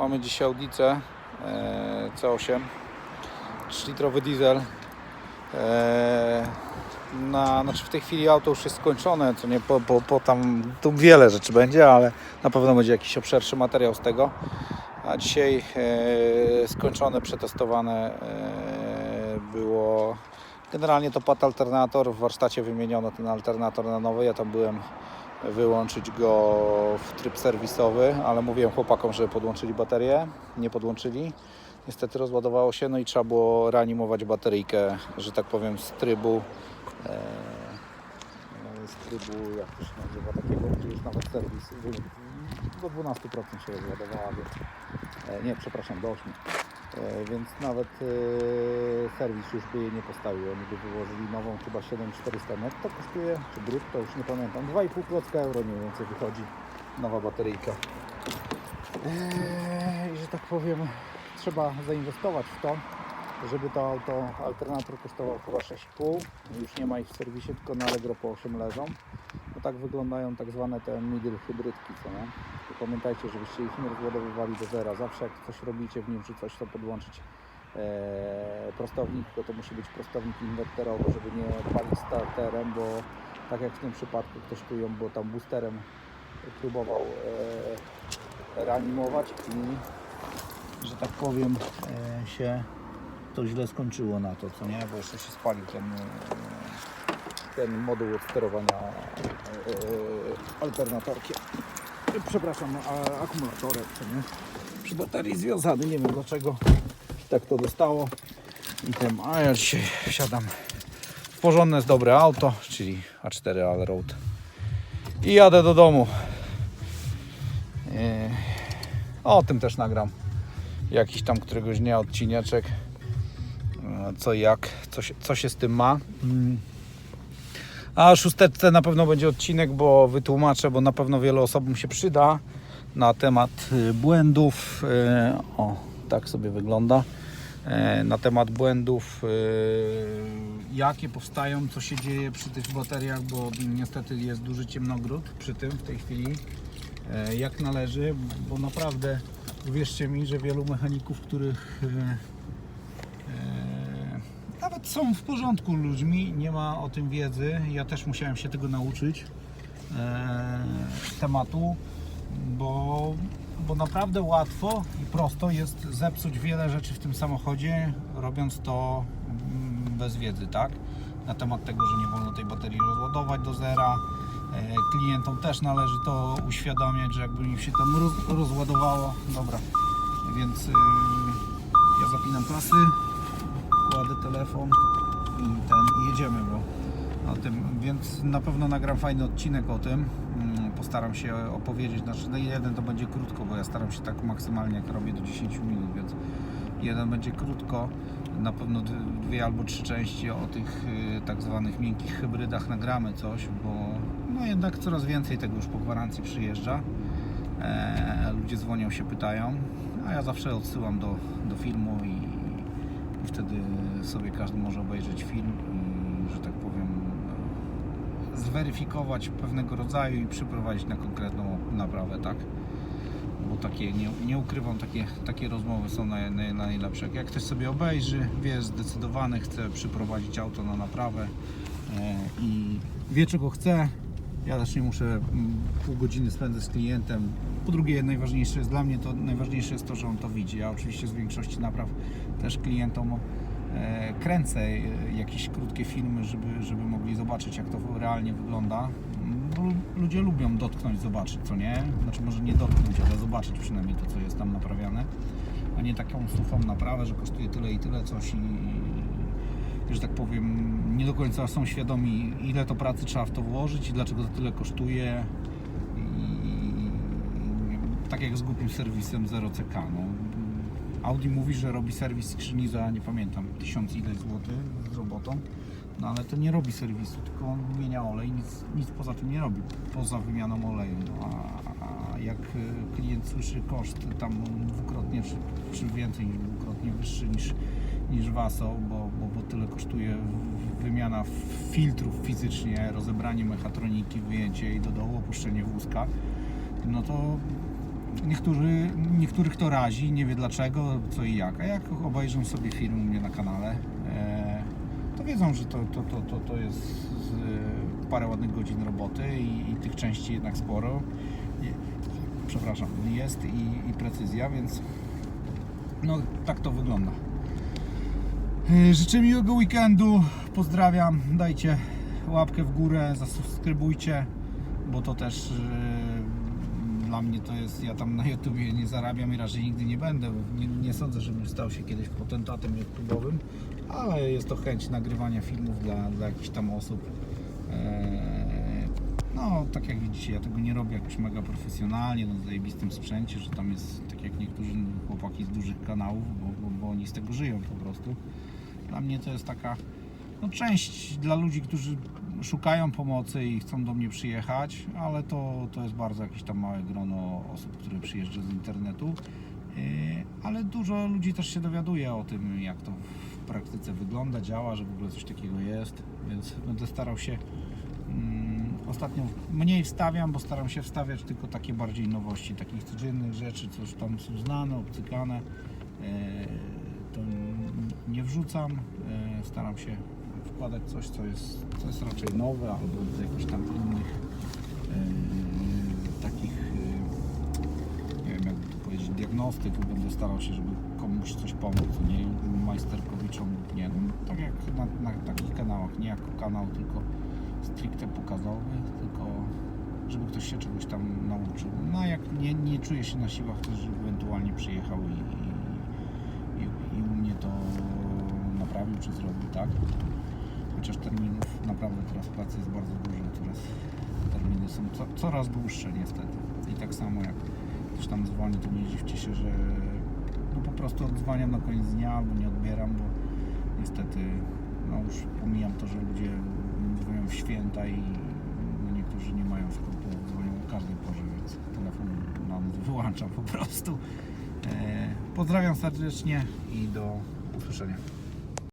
Mamy dzisiaj Audicę e, C8 3-litrowy diesel e, na, znaczy w tej chwili auto już jest skończone, co nie, po, po, po tam tu wiele rzeczy będzie, ale na pewno będzie jakiś obszerszy materiał z tego. A dzisiaj e, skończone, przetestowane było generalnie to pad alternator, w warsztacie wymieniono ten alternator na nowy, ja tam byłem wyłączyć go w tryb serwisowy, ale mówiłem chłopakom, że podłączyli baterię, nie podłączyli. Niestety rozładowało się, no i trzeba było reanimować bateryjkę, że tak powiem, z trybu e, z trybu, jak to się nazywa, takiego, gdzie już nawet serwis do 12% się rozładowała, więc, e, nie, przepraszam, do 8%. E, więc nawet e, serwis już by jej nie postawił. Oni by wyłożyli nową chyba 7400 netto kosztuje, czy brutto, już nie pamiętam. 2,5 klocka euro mniej więcej wychodzi nowa bateryjka. Eee, I że tak powiem, trzeba zainwestować w to, żeby to auto alternator kosztował chyba 6,5. Już nie ma ich w serwisie, tylko na Allegro po 8 leżą. No tak wyglądają tak zwane te middle hybrydki, co nie? Pamiętajcie, żebyście ich nie rozładowywali do zera. Zawsze jak coś robicie w nim czy coś, to podłączyć e, prostownik, tylko to musi być prostownik inwerterowy, żeby nie palić starterem, bo tak jak w tym przypadku ktoś tu ją, bo tam boosterem próbował e, reanimować i że tak powiem e, się to źle skończyło na to, co nie, bo jeszcze się spalił ten, e, ten moduł od sterowania e, e, alternatorkiem. Przepraszam, a, akumulatorem, co nie? Przy baterii związany, nie wiem dlaczego tak to dostało. I tym, a ja dzisiaj wsiadam w porządne, jest dobre auto, czyli A4 Allroad i jadę do domu. E, O tym też nagram jakiś tam któregoś dnia odcineczek. E, Co jak, co się, co się z tym ma. A szósteczce na pewno będzie odcinek, bo wytłumaczę, bo na pewno wielu osobom się przyda na temat y, błędów. y, O, tak sobie wygląda. E, Na temat błędów, y, jakie powstają, co się dzieje przy tych bateriach, bo niestety jest duży ciemnogród przy tym w tej chwili. Jak należy, bo naprawdę uwierzcie mi, że wielu mechaników, których nawet są w porządku ludźmi, nie ma o tym wiedzy. Ja też musiałem się tego nauczyć e, tematu, bo, bo naprawdę łatwo i prosto jest zepsuć wiele rzeczy w tym samochodzie, robiąc to mm, bez wiedzy, tak? Na temat tego, że nie wolno tej baterii rozładować do zera. E, Klientom też należy to uświadamiać, że jakby im się tam roz, rozładowało. Dobra, więc y, ja zapinam pasy, kładę telefon i ten jedziemy, bo o tym, więc na pewno nagram fajny odcinek o tym. Mm, Postaram się opowiedzieć, znaczy no jeden to będzie krótko, bo ja staram się tak maksymalnie jak robię do 10 minut, więc jeden będzie krótko, na pewno dwie albo trzy części o tych y, tak zwanych miękkich hybrydach nagramy coś, bo no jednak coraz więcej tego już po gwarancji przyjeżdża. E, ludzie dzwonią się, pytają, a ja zawsze odsyłam do, do filmu i, i wtedy sobie każdy może obejrzeć film i, że tak powiem, zweryfikować pewnego rodzaju i przyprowadzić na konkretną naprawę, tak? Bo takie, nie, nie ukrywam, takie, takie rozmowy są naj, najlepsze. Jak ktoś sobie obejrzy, wie, zdecydowany, chce przyprowadzić auto na naprawę e, i wie czego chce, ja też nie muszę mm, pół godziny spędzać z klientem. Po drugie, najważniejsze jest dla mnie to najważniejsze jest to, że on to widzi. Ja oczywiście z większości napraw też klientom e, kręcę e, jakieś krótkie filmy, żeby, żeby mogli zobaczyć jak to realnie wygląda. Bo lu- ludzie lubią dotknąć, zobaczyć, co nie? Znaczy może nie dotknąć, ale zobaczyć przynajmniej to, co jest tam naprawiane. A nie taką suchą naprawę, że kosztuje tyle i tyle coś i, że tak powiem, nie do końca są świadomi, ile to pracy trzeba w to włożyć i dlaczego to tyle kosztuje. I tak jak z głupim serwisem 0CK. No. Audi mówi, że robi serwis skrzyni za, nie pamiętam, tysiąc ileś złotych z robotą. No ale to nie robi serwisu, tylko on wymienia olej, nic, nic poza tym nie robi, poza wymianą oleju. No, a, a jak y, klient słyszy koszt tam dwukrotnie czy, czy więcej niż dwukrotnie wyższy niż, niż Waso, bo, bo, bo tyle kosztuje wymiana filtrów fizycznie, rozebranie mechatroniki, wyjęcie jej do dołu, opuszczenie wózka, no to niektórzy, niektórych to razi, nie wie dlaczego, co i jak. A jak obejrzą sobie film u mnie na kanale, e, to wiedzą, że to, to, to, to, to jest z, parę ładnych godzin roboty i, i tych części jednak sporo. I, przepraszam, jest i, i precyzja, więc no tak to wygląda. E, Życzę miłego weekendu, pozdrawiam, dajcie łapkę w górę, zasubskrybujcie, bo to też e, dla mnie to jest, ja tam na YouTubie nie zarabiam i raczej nigdy nie będę, nie, nie sądzę, żebym stał się kiedyś potentatem YouTube'owym, ale jest to chęć nagrywania filmów dla, dla jakichś tam osób. E, No, tak jak widzicie, ja tego nie robię jakoś mega profesjonalnie, na zajebistym sprzęcie, że tam jest, tak jak niektórzy chłopaki z dużych kanałów, bo, bo, bo oni z tego żyją po prostu. Dla mnie to jest taka no, część dla ludzi, którzy szukają pomocy i chcą do mnie przyjechać, ale to, to jest bardzo jakieś tam małe grono osób, które przyjeżdża z internetu. Yy, Ale dużo ludzi też się dowiaduje o tym, jak to w praktyce wygląda, działa, że w ogóle coś takiego jest, więc będę starał się. mm, Ostatnio mniej wstawiam, bo staram się wstawiać tylko takie bardziej nowości, takich codziennych rzeczy, co już tam są znane, obcykane. Yy, To nie wrzucam. Yy, Staram się wkładać coś, co jest, co jest raczej nowe albo z jakichś tam innych yy, takich yy, nie wiem jakby to powiedzieć, diagnostyk, będę starał się, żeby komuś coś pomóc, nie majsterkowiczom, nie no, tak jak na, na takich kanałach, nie jako kanał, tylko stricte pokazowy, tylko żeby ktoś się czegoś tam nauczył. No a jak nie, nie czuje się na siłach, też żeby ewentualnie przyjechał i, i, i u mnie to naprawił czy zrobił, tak? Chociaż terminów naprawdę teraz pracy jest bardzo dużo, teraz terminy są co, coraz dłuższe niestety. I tak samo jak ktoś tam dzwoni, to nie dziwcie się, że no po prostu odzwaniam na koniec dnia albo nie odbieram, bo niestety no już pomijam to, że ludzie dzwonią w święta i no niektórzy nie mają skrupułów, dzwonią o każdej porze, więc telefon nam wyłączam po prostu. E, pozdrawiam serdecznie i do usłyszenia.